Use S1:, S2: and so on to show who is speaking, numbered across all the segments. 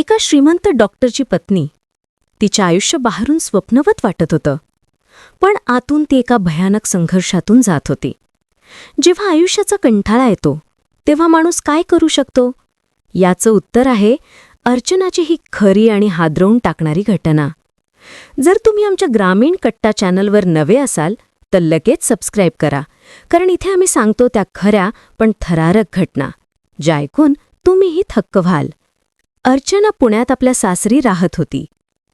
S1: एका श्रीमंत डॉक्टरची पत्नी. तिच्या आयुष्य बाहेरून स्वप्नवत वाटत होतं. पण आतून ती एका भयानक संघर्षातून जात होती. जेव्हा आयुष्याचा कंठाळा येतो तेव्हा माणूस काय करू शकतो? याचं उत्तर आहे अर्चनाची ही खरी आणि हादरवून टाकणारी घटना. जर तुम्ही आमच्या ग्रामीण कट्टा चॅनलवर नवे असाल तर लगेच सबस्क्राईब करा. कारण इथे आम्ही सांगतो त्या खऱ्या पण थरारक घटना. ज्या ऐकून तुम्हीही थक्क व्हाल. अर्चना पुण्यात आपल्या सासरी राहत होती.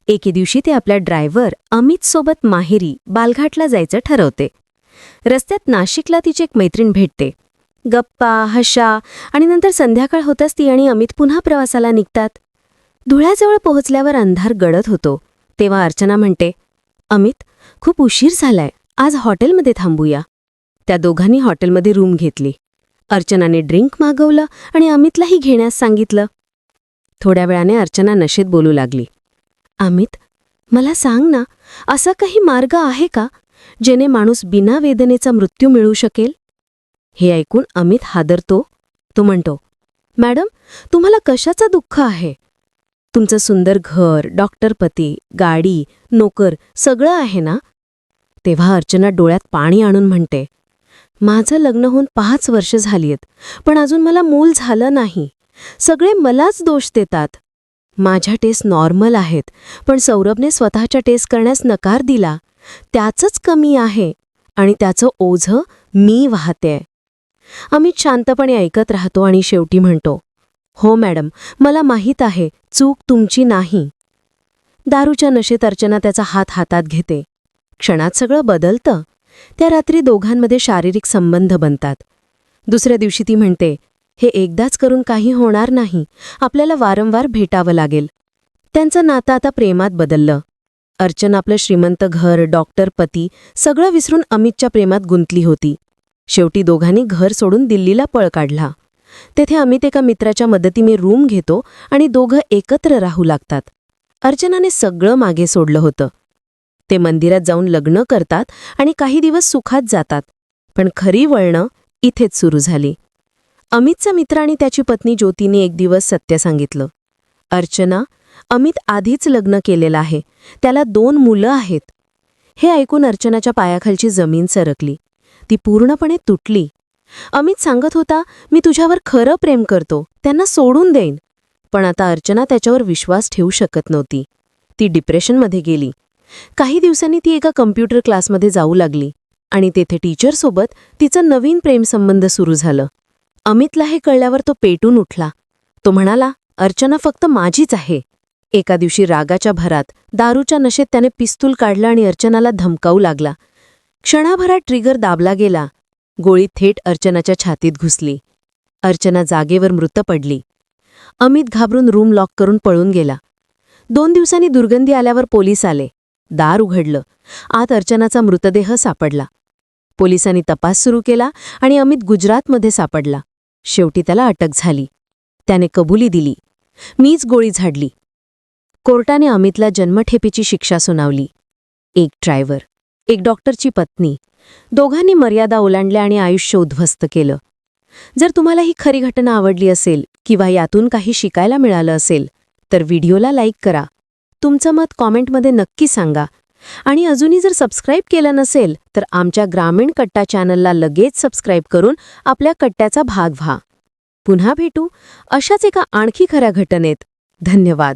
S1: एके दिवशी ते आपल्या ड्रायव्हर अमितसोबत माहेरी बालघाटला जायचं ठरवते. रस्त्यात नाशिकला तिची एक मैत्रीण भेटते. गप्पा हशा आणि नंतर संध्याकाळ होताच ती आणि अमित पुन्हा प्रवासाला निघतात. धुळ्याजवळ पोहोचल्यावर अंधार गळत होतो. तेव्हा अर्चना म्हणते अमित खूप उशीर झालाय. आज हॉटेलमध्ये थांबूया. त्या दोघांनी हॉटेलमध्ये रूम घेतली. अर्चनाने ड्रिंक मागवलं आणि अमितलाही घेण्यास सांगितलं. थोड्या वेळाने अर्चना नशेत बोलू लागली. अमित मला सांग ना असा काही मार्ग आहे का जेणे माणूस बिना वेदनेचा मृत्यू मिळू शकेल? हे ऐकून अमित हादरतो. तो म्हणतो मॅडम तुम्हाला कशाचं दुःख आहे? तुमचं सुंदर घर डॉक्टरपती गाडी नोकर सगळं आहे ना? तेव्हा अर्चना डोळ्यात पाणी आणून म्हणते माझं लग्न होऊन पाच वर्ष झालीयत पण अजून मला मूल झालं नाही. सगळे मलाच दोष देतात. माझ्या टेस्ट नॉर्मल आहेत पण सौरभने स्वतःच्या टेस्ट करण्यास नकार दिला. त्याचंच कमी आहे आणि त्याचं ओझं मी वाहते. अमित शांतपणे ऐकत राहतो आणि शेवटी म्हणतो हो मॅडम मला माहीत आहे चूक तुमची नाही. दारूच्या नशेत अर्चना त्याचा हात हातात घेते. क्षणात सगळं बदलतं. त्या रात्री दोघांमध्ये शारीरिक संबंध बनतात. दुसऱ्या दिवशी ती म्हणते हे एकदाच करून काही होणार नाही. आपल्याला वारंवार भेटावं लागेल. त्यांचं नातं आता प्रेमात बदललं. अर्चन आपलं श्रीमंत घर डॉक्टर पती सगळं विसरून अमितच्या प्रेमात गुंतली होती. शेवटी दोघांनी घर सोडून दिल्लीला पळ काढला. तेथे अमित एका मित्राच्या मदतीने रूम घेतो आणि दोघं एकत्र राहू लागतात. अर्चनाने सगळं मागे सोडलं होतं. ते मंदिरात जाऊन लग्न करतात आणि काही दिवस सुखात जातात. पण खरी वळणं इथेच सुरू झाली. अमितचा मित्र आणि त्याची पत्नी ज्योतीने एक दिवस सत्य सांगितलं. अर्चना अमित आधीच लग्न केलेलं आहे. त्याला दोन मुलं आहेत. हे ऐकून अर्चनाच्या पायाखालची जमीन सरकली. ती पूर्णपणे तुटली. अमित सांगत होता मी तुझ्यावर खरं प्रेम करतो. त्यांना सोडून देईन. पण आता अर्चना त्याच्यावर विश्वास ठेवू शकत नव्हती. ती डिप्रेशनमध्ये गेली. काही दिवसांनी ती एका कम्प्युटर क्लासमध्ये जाऊ लागली आणि तेथे टीचरसोबत तिचं नवीन प्रेमसंबंध सुरू झालं. अमितला हे कळल्यावर तो पेटून उठला. तो म्हणाला अर्चना फक्त माझीच आहे. एका दिवशी रागाच्या भरात दारूच्या नशेत त्याने पिस्तूल काढलं आणि अर्चनाला धमकावू लागला. क्षणाभरात ट्रिगर दाबला गेला. गोळी थेट अर्चनाच्या छातीत घुसली. अर्चना जागेवर मृत पडली. अमित घाबरून रूम लॉक करून पळून गेला. दोन दिवसांनी दुर्गंधी आल्यावर पोलीस आले. दार उघडलं. आत अर्चनाचा मृतदेह सापडला. पोलिसांनी तपास सुरू केला आणि अमित गुजरातमध्ये सापडला. शेवटी त्याला अटक झाली. त्याने कबुली दिली. मीच गोळी झाडली. कोर्टाने अमितला जन्मठेपीची शिक्षा सुनावली. एक ड्रायव्हर एक डॉक्टरची पत्नी दोघांनी मर्यादा ओलांडल्या आणि आयुष्य उद्ध्वस्त केलं. जर तुम्हाला ही खरी घटना आवडली असेल किंवा यातून काही शिकायला मिळालं असेल तर व्हिडिओला लाईक करा. तुमचं मत कॉमेंटमध्ये नक्की सांगा. आणि अजूनही जर सबस्क्राईब केलं नसेल तर आमच्या ग्रामीण कट्टा चॅनलला लगेच सबस्क्राईब करून आपल्या कट्ट्याचा भाग व्हा. पुन्हा भेटू अशाच एका आणखी खऱ्या घटनेत. धन्यवाद.